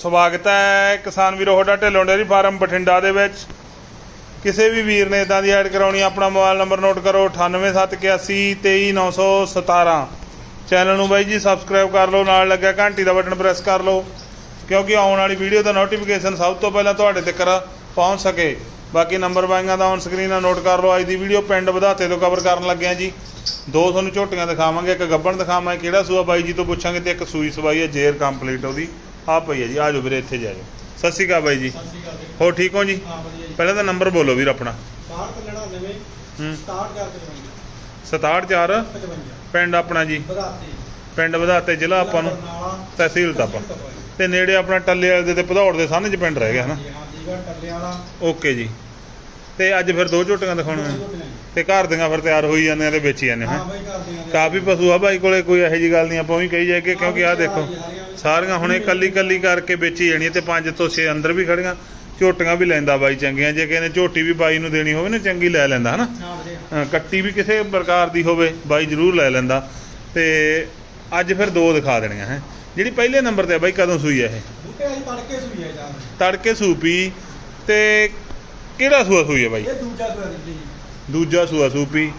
ਸਵਾਗਤ ਹੈ ਕਿਸਾਨ ਵੀਰੋ, ਤੁਹਾਡਾ ਢਿੱਲੋਂ ਡੇਅਰੀ ਫਾਰਮ ਬਠਿੰਡਾ ਦੇ ਵਿੱਚ। ਕਿਸੇ ਵੀ ਵੀਰ ਨੇ ਇਦਾਂ ਦੀ ਐਡ ਕਰਾਉਣੀ ਆਪਣਾ ਮੋਬਾਈਲ ਨੰਬਰ ਨੋਟ ਕਰੋ 9871823917 ਚੈਨਲ ਨੂੰ ਬਾਈ ਜੀ ਸਬਸਕ੍ਰਾਈਬ ਕਰ ਲਓ, ਨਾਲ ਲੱਗਿਆ ਘੰਟੀ ਦਾ ਬਟਨ ਪ੍ਰੈਸ ਕਰ ਲਓ, ਕਿਉਂਕਿ ਆਉਣ ਵਾਲੀ ਵੀਡੀਓ ਦਾ ਨੋਟੀਫਿਕੇਸ਼ਨ ਸਭ ਤੋਂ ਪਹਿਲਾਂ ਤੁਹਾਡੇ ਤੱਕ ਪਹੁੰਚ ਸਕੇ। ਬਾਕੀ ਨੰਬਰ ਬਾਈਆਂ ਦਾ ਔਨ ਸਕਰੀਨ ਆ, ਨੋਟ ਕਰ ਲਓ। ਅੱਜ ਦੀ ਵੀਡੀਓ ਪਿੰਡ ਵਧਾਤੇ ਤੋਂ ਕਵਰ ਕਰਨ ਲੱਗਿਆ ਜੀ। ਦੋ ਤੁਹਾਨੂੰ ਝੋਟੀਆਂ ਦਿਖਾਵਾਂਗੇ, ਇੱਕ ਗੱਬਣ ਦਿਖਾਵਾਂਗੇ ਕਿਹੜਾ ਸੂਆ ਬਾਈ ਜੀ ਤੋਂ ਪੁੱਛਾਂਗੇ ਤੇ ਇੱਕ ਸੂਈ ਸਵਾਈ ਹੈ ਜੇਰ ਕੰਪਲੀਟ ਉਹਦੀ। ਆ ਪਈ ਹੈ ਜੀ ਆ ਜਾਓ ਵੀਰੇ ਇੱਥੇ ਜਾ ਜਾਓ ਸਤਿ ਸ਼੍ਰੀ ਅਕਾਲ ਬਾਈ ਜੀ। ਹੋ ਠੀਕ ਹੋ ਜੀ? ਪਹਿਲਾਂ ਤਾਂ ਨੰਬਰ ਬੋਲੋ ਵੀਰ ਆਪਣਾ। 6299 ਹੂੰ। 6755 67 55 ਪਿੰਡ ਆਪਣਾ ਜੀ। ਪਿੰਡ ਵਧਾਤੇ ਜ਼ਿਲ੍ਹਾ ਆਪਾਂ ਨੂੰ। ਤਹਿਸੀਲ ਤਾਪਾ ਤਹਿਸੀਲ ਤੇ ਨੇੜੇ ਆਪਣਾ ਟੱਲੇ ਵਾਲੇ ਦੇ ਤੇ ਭਦੌੜ ਦੇ ਸਾਹਮਣੇ ਚ ਪਿੰਡ ਰਹਿ ਗਿਆ ਹਨਾ? ਓਕੇ ਜੀ। ਤੇ ਅੱਜ ਫਿਰ ਦੋ ਝੋਟੀਆਂ ਦਿਖਾਉਣੀਆਂ ਤੇ ਘਰ ਦੀਆਂ ਫਿਰ ਤਿਆਰ ਹੋਈ ਜਾਂਦੀਆਂ ਤੇ ਵੇਚੀ ਜਾਂਦੇ ਹਾਂ ਆ ਕਾਫੀ ਪਸ਼ੂ ਆ ਬਾਈ ਕੋਲੇ ਕੋਈ ਇਹੋ ਜੀ ਗੱਲ ਨਹੀਂ ਆਪਾਂ ਵੀ ਕਹੀ ਜਾਏ ਕਿ ਕਿਉਂਕਿ ਆਹ ਦੇਖੋ। ਸਾਰੀਆਂ ਹੁਣੇ ਕੱਲੀ ਕੱਲੀ ਕਰਕੇ ਵੇਚੀ ਜਾਣੀਆਂ ਤੇ ਪੰਜ ਤੋਂ 6 ਅੰਦਰ ਵੀ ਖੜੀਆਂ ਝੋਟੀਆਂ ਵੀ ਲੈਂਦਾ ਬਾਈ ਚੰਗੀਆਂ ਜੇ ਕਿਸੇ ਨੇ ਝੋਟੀ ਵੀ ਬਾਈ ਨੂੰ ਦੇਣੀ ਹੋਵੇ ਨਾ ਚੰਗੀ ਲੈ ਲੈਂਦਾ ਹਨਾ? ਕੱਟੀ ਵੀ ਕਿਸੇ ਪ੍ਰਕਾਰ ਦੀ ਹੋਵੇ ਬਾਈ ਜ਼ਰੂਰ ਲੈ ਲੈਂਦਾ। ਤੇ ਅੱਜ ਫਿਰ ਦੋ ਦਿਖਾ ਦੇਣੀਆਂ ਹੈ। ਜਿਹੜੀ ਪਹਿਲੇ ਨੰਬਰ ਤੇ ਆ ਬਾਈ ਕਦੋਂ ਸੂਈ ਹੈ ਇਹ? ਤੜਕੇ ਸੂਈ ਹੈ ਜਾਂ ਤੜਕੇ ਸੂਪੀ ਤੇ ਕਿਹੜਾ ਸੂਆ ਸੂਈ ਹੈ ਬਾਈ? ਇਹ ਦੂਜਾ ਸੂਆ ਜੀ ਦੂਜਾ ਸੂਆ ਸੂਪੀ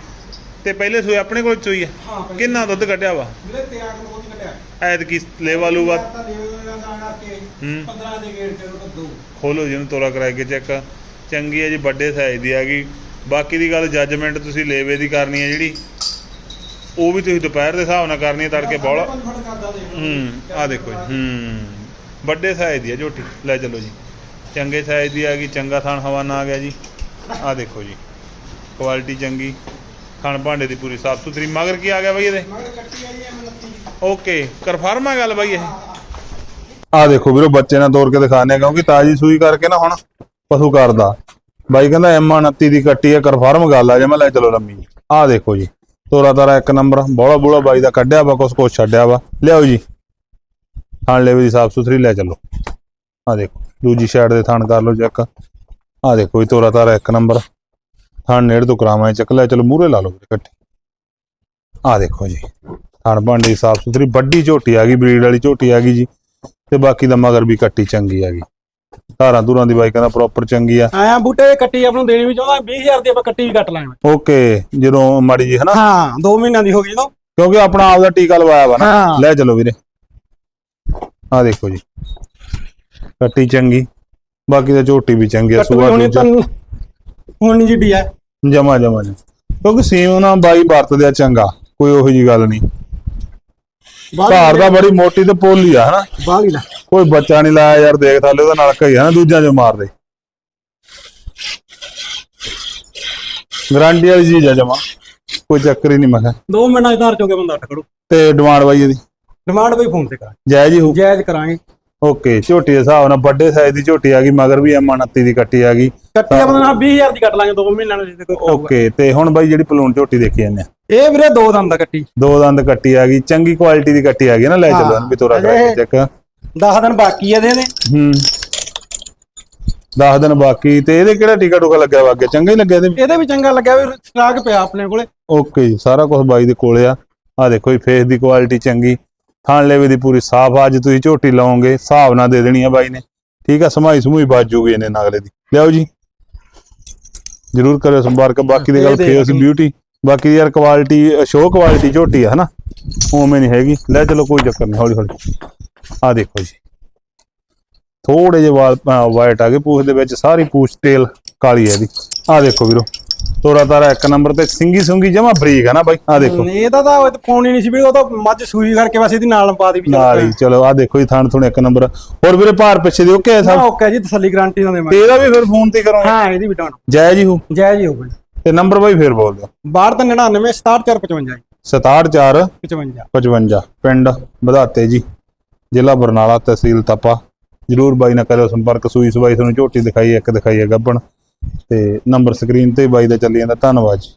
ਤੇ ਪਹਿਲੇ ਸੂਏ ਆਪਣੇ ਕੋਲ ਚੋਈ ਹਾਂ ਪਹਿਲੇ- ਕਿੰਨਾ ਦੁੱਧ ਕੱਢਿਆ ਵਾ? ਵੀਰੇ 13 ਕਿਲੋ ਦੀ ਕਟਿਆ ਐਤ ਕੀ ਲੇਵਾ ਲੂਵਾ। ਤਾਂ ਲੈ ਜਾਂਦਾ ਨਾ ਕੇ ਹੂੰ। 15 ਦੇ ਗੇੜ ਤੇ ਉਹ ਦੋ ਖੋਲੋ ਜਿਹਨੂੰ ਤੋਰਾ ਕਰਾਏ ਕੇ ਚੈੱਕ। ਚੰਗੀ ਹੈ ਜੀ ਵੱਡੇ ਸਾਈਜ਼ ਦੀ ਹੈਗੀ ਬਾਕੀ ਦੀ ਗੱਲ ਜੱਜਮੈਂਟ ਤੁਸੀਂ ਲੇਵੇ ਦੀ ਕਰਨੀ ਹੈ ਜਿਹੜੀ। ਉਹ ਵੀ ਤੁਸੀਂ ਦੁਪਹਿਰ ਦੇ ਹਿਸਾਬ ਨਾਲ ਕਰਨੀ ਹੈ ਤੜਕੇ ਬੌਲਾ। ਹੂੰ ਆ ਦੇਖੋ ਜੀ। ਹੂੰ। ਵੱਡੇ ਸਾਈਜ਼ ਦੀ ਹੈ ਝੋਟੀ। ਲੈ ਚੱਲੋ ਜੀ। ਚੰਗੇ ਸਾਈਜ਼ ਦੀ ਆ ਗਈ ਚੰਗਾ ਥਣ ਹਵਾਨਾ ਆ ਗਿਆ ਜੀ। ਆ ਦੇਖੋ ਜੀ। ਕੁਆਲਿਟੀ ਚੰਗੀ। ਥਣ ਭਾਂਡੇ ਦੀ ਪੂਰੀ ਸਾਫ਼ ਸੁਥਰੀ। ਮਗਰ ਕੀ ਆ ਗਿਆ ਬਈ ਇਹਦੇ? ਮਗਰ ਕੱਟੀ ਆਈ ਐ ਮਲੱਤੀ ਓਕੇ ਕਨਫਰਮ ਆ ਗੱਲ ਬਈ ਇਹ। ਆ ਦੇਖੋ ਵੀਰੋ, ਬੱਚੇ ਨਾਲ ਤੋੜ ਕੇ ਦਿਖਾਣੇ ਕਿਉਂਕਿ ਤਾਜੀ ਸੂਈ ਕਰਕੇ ਨਾ ਹੁਣ ਪਸ਼ੂ ਕਰਦਾ। ਬਾਈ ਕਹਿੰਦਾ ਐਮ 29 ਦੀ ਕੱਟੀ ਹੈ ਕਨਫਰਮ ਗੱਲ ਆ, ਜੇ ਮੈਂ ਲੈ ਚਲੋ ਲੰਮੀ। ਆ ਦੇਖੋ ਜੀ, ਤੋਰਾ ਤਾਰਾ ਇੱਕ ਨੰਬਰ, ਬੋਲਾ ਬੋਲਾ ਬਾਈ ਦਾ ਕੱਢਿਆ ਵਾ, ਕੁਛ ਕੁਛ ਛੱਡਿਆ ਵਾ। ਲਿਆਓ ਜੀ, ਥਣ ਲੈਵੇ ਦੀ ਸਾਫ਼ ਸੁਥਰੀ ਲੈ ਚੱਲੋ। ਆ ਦੇਖੋ, ਦੂਜੀ ਸਾਈਡ ਦੇ ਥਣ ਕਰ ਲਓ ਚੈੱਕ ਆ ਦੇਖੋ ਜੀ, ਤੋਰਾ ਤਾਰਾ ਇੱਕ ਨੰਬਰ। ਥਣ ਨੇੜ ਤੋਂ ਕਰਾਵਾਂ ਚੱਕ ਲੈ ਚਲੋ ਮੂਰੇ ਲਾ ਲਓ ਕੱਟੀ ਆ ਦੇਖੋ ਜੀ ਥਣ ਭਾਂਡੀ ਸਾਫ਼ ਸੁਥਰੀ ਵੱਡੀ ਝੋਟੀ ਆ ਗਈ ਬਰੀਡ ਵਾਲੀ ਝੋਟੀ ਆ ਗਈ ਜੀ ਤੇ ਬਾਕੀ ਦਾ ਮਗਰ ਵੀ ਕੱਟੀ ਚੰਗੀ ਆ ਗਈ। ਧਾਰਾਂ ਧੁਰਾਂ ਦੀ ਬਾਈ ਕਹਿੰਦਾ ਪ੍ਰੋਪਰ ਚੰਗੀ ਆ। ਆਇਆ ਬੂਟੇ ਦੀ ਕੱਟੀ ਆਪ ਨੂੰ ਦੇਣੀ ਵੀ ਚਾਹੁੰਦਾ 20000 ਦੀ ਆਪਾਂ ਕੱਟੀ ਵੀ ਕੱਟ ਲਾਂਗੇ। ਓਕੇ ਜਦੋਂ ਮਾੜੀ ਜੀ ਹਨਾ? ਹਾਂ 2 ਮਹੀਨਿਆਂ ਦੀ ਹੋ ਗਈ ਜਦੋਂ। ਕਿਉਂਕਿ ਆਪਣਾ ਆਪਦਾ ਟੀਕਾ ਲਵਾਇਆ ਵਾ ਨਾ। ਲੈ ਚਲੋ ਵੀਰੇ। ਆ ਦੇਖੋ ਜੀ ਕੱਟੀ ਚੰਗੀ ਬਾਕੀ ਦਾ ਝੋਟੀ ਵੀ ਚੰਗੀ ਆ ਸੁਆ ਹੁਣੀ ਜਿੱਡੀ ਆ। ਜਮਾ ਜਮਾ ਜੀ। ਕਿਉਂਕਿ ਸੀਮ ਨਾ ਬਾਈ ਵਰਤਦੇ ਆ ਚੰਗਾ ਕੋਈ ਉਹੋ ਜੀ ਗੱਲ ਨਹੀਂ। ਘਰ ਦਾ ਬੜੀ ਮੋਟੀ ਤੇ ਪੋਲੀ ਆ ਹਨਾ? ਬਾਗੀ ਲਾ ਕੋਈ ਬੱਚਾ ਨਹੀਂ ਲਾਇਆ ਯਾਰ ਦੇਖ ਥੱਲੇ ਉਹਦਾ ਨਲਕਾ ਹੀ ਆ ਨਾ ਦੂਜਿਆਂ ਚੋਂ ਮਾਰਦੇ। ਗਰੰਟੀ ਵਾਲੀ ਚੀਜ਼ ਆ ਜਮਾ। ਕੋਈ ਚੱਕਰ ਹੀ ਨਹੀਂ ਮੈਂ ਕਿਹਾ। 2 ਮਿੰਟਾਂ ਚ ਕੇ ਬੰਦਾ ਖੜੂ ਤੇ ਡਿਮਾਂਡ ਬਾਈ ਇਹਦੀ। ਡਿਮਾਂਡ ਬਈ ਫੋਨ ਤੇ ਕਰ ਜਾਇਜ਼ ਹੀ ਹੋ ਜਾਇਜ਼ ਕਰਾਂਗੇ। ਓਕੇ ਝੋਟੀ ਦੇ ਹਿਸਾਬ ਨਾਲ ਵੱਡੇ ਸਾਈਜ਼ ਦੀ ਝੋਟੀ ਆ ਗਈ ਮਗਰ ਵੀ ਐਮ 29 ਦੀ ਕੱਟੀ ਆ ਗਈ। ਕੱਟੀ ਆਪਾਂ ਨਾਲ 20000 ਦੀ ਕੱਟ ਲਾਂਗੇ 2 ਮਹੀਨਿਆਂ ਨੂੰ ਜੇ ਕੋਈ ਓਕੇ ਤੇ ਹੁਣ ਬਾਈ ਜਿਹੜੀ ਪਲੂਣ ਝੋਟੀ ਦੇਖੀ ਜਾਂਦੇ ਆ। ਇਹ ਵੀਰੇ ਦੋ ਦੰਦ ਦਾ ਕੱਟੀ। ਦੋ ਦੰਦ ਕੱਟੀ ਆ ਗਈ ਚੰਗੀ ਕੁਆਲਿਟੀ ਦੀ ਕੱਟੀ ਆ ਗਈ ਨਾ ਲੈ ਚੱਲੋ। ਵੀ ਤੋਰਾ ਕਰਕੇ ਚੈੱਕ 10 ਦਿਨ ਬਾਕੀ ਆ ਦੇ ਇਹਦੇ ਹੂੰ। 10 ਦਿਨ ਬਾਕੀ ਤੇ ਇਹਦੇ ਕਿਹੜਾ ਟਿਕਾ ਟੁਕਾ ਲੱਗਿਆ ਵਾ ਅੱਗੇ? ਚੰਗਾ ਹੀ ਲੱਗਿਆ ਇਹਦੇ ਇਹਦੇ ਵੀ ਚੰਗਾ ਲੱਗਿਆ ਵੀ ਸਟਾਕ ਪਿਆ ਆਪਣੇ ਕੋਲੇ। ਓਕੇ ਜੀ ਸਾਰਾ ਕੁਝ ਬਾਈ ਦੇ ਕੋਲੇ ਆ। ਆ ਦੇਖੋ ਜੀ ਫੇਸ ਦੀ ਕੁਆਲਿਟੀ ਚੰਗੀ। ਥਾਣ ਲੈਵੇ ਦੀ ਪੂਰੀ ਸਾਫ਼ ਅੱਜ ਤੁਸੀਂ ਝੋਟੀ ਲਾਓਗੇ ਹਿਸਾਬ ਨਾਲ ਦੇ ਦੇਣੀ ਆ ਬਾਈ ਨੇ। ਠੀਕ ਆ ਸਮਾਈ ਸਮੂਈ ਬਾਜ ਜੂਗੀ ਇਹਨੇ ਨਗਲੇ ਦੀ। ਲਿਆਓ ਜੀ। ਜਰੂਰ ਕਰਿਓ ਸੰਪਰਕ ਬਾਕੀ ਦੀ ਗੱਲ ਫੇਸ। ਬਿਊਟੀ ਬਾਕੀ ਯਾਰ ਕੁਆਲਿਟੀ ਸ਼ੋ ਕੁਆਲਿਟੀ ਝੋਟੀ ਆ ਹਨਾ? ਉਵੇਂ ਨਹੀਂ ਹੈਗੀ। ਲੈ ਚਲੋ ਕੋਈ ਚੱਕਰ ਨਹੀਂ ਹੌਲੀ ਹੌਲੀ। ਆ ਦੇਖੋ ਜੀ। ਥੋੜੇ ਜਿਹੇ ਵਾਲ ਵਾਈਟ ਆ ਗਏ ਪੂਛ ਦੇ ਵਿੱਚ ਸਾਰੀ ਪੂਛ ਤੇਲ ਕਾਲੀ ਹੈ ਇਹਦੀ। ਆ ਦੇਖੋ ਵੀਰੋ। ਤੋਰਾ ਤਾਰਾ ਇੱਕ ਨੰਬਰ ਤੇ ਸਿੰਗੀ ਸੁੰਗੀ ਜਮਾ ਬਰੀਕ ਹੈ ਨਾ ਬਾਈ। ਆ ਦੇਖੋ। ਇਹਦਾ ਤਾਂ ਹੀ ਨਹੀਂ ਸੀ ਵੀ ਉਹ ਤਾਂ ਮੱਝ ਸੂਈ ਕਰਕੇ ਬਸ ਇਹਦੀ ਨਾਲ ਪਾ ਦੀ ਵੀ ਨਾਲ ਹੀ ਚਲੋ ਆ ਦੇਖੋ ਜੀ ਥਣ ਥੁਣ ਇੱਕ ਨੰਬਰ। ਹੋਰ ਵੀਰੇ ਭਾਰ ਪਿੱਛੇ ਦੀ ਓਕੇ ਹਾਂ ਸਭ? ਓਕੇ ਜੀ ਤਸੱਲੀ ਗਾਰੰਟੀ ਨਾਲ ਦੇਵਾਂਗੇ। ਇਹਦਾ ਵੀ ਫਿਰ ਫੋਨ ਤੇ ਕਰਾਂਗੇ ਹਾਂ ਇਹਦੀ ਵੀ ਡਾਉਣ ਜੈ ਜੀ ਹੋ। ਜੈ ਜੀ ਹੋਵੇ ਤੇ ਨੰਬਰ ਬਾਈ ਫੇਰ ਬੋਲ ਦਿਓ। 6299 67455 674 55 55 ਪਿੰਡ ਵਧਾਤੇ ਜੀ। ਜ਼ਿਲ੍ਹਾ ਬਰਨਾਲਾ ਤਹਿਸੀਲ ਤਪਾ। ਜਰੂਰ ਬਾਈ ਨਾਲ ਕਰਿਓ ਸੰਪਰਕ। ਸੂਈ ਸਵਾਈ ਤੁਹਾਨੂੰ ਝੋਟੀ ਦਿਖਾਈ ਇੱਕ ਦਿਖਾਈ ਹੈ ਗੱਬਣ। ਤੇ ਨੰਬਰ ਸਕਰੀਨ ਤੇ ਬਾਈ ਦਾ ਚੱਲੀ ਜਾਂਦਾ ਧੰਨਵਾਦ ਜੀ।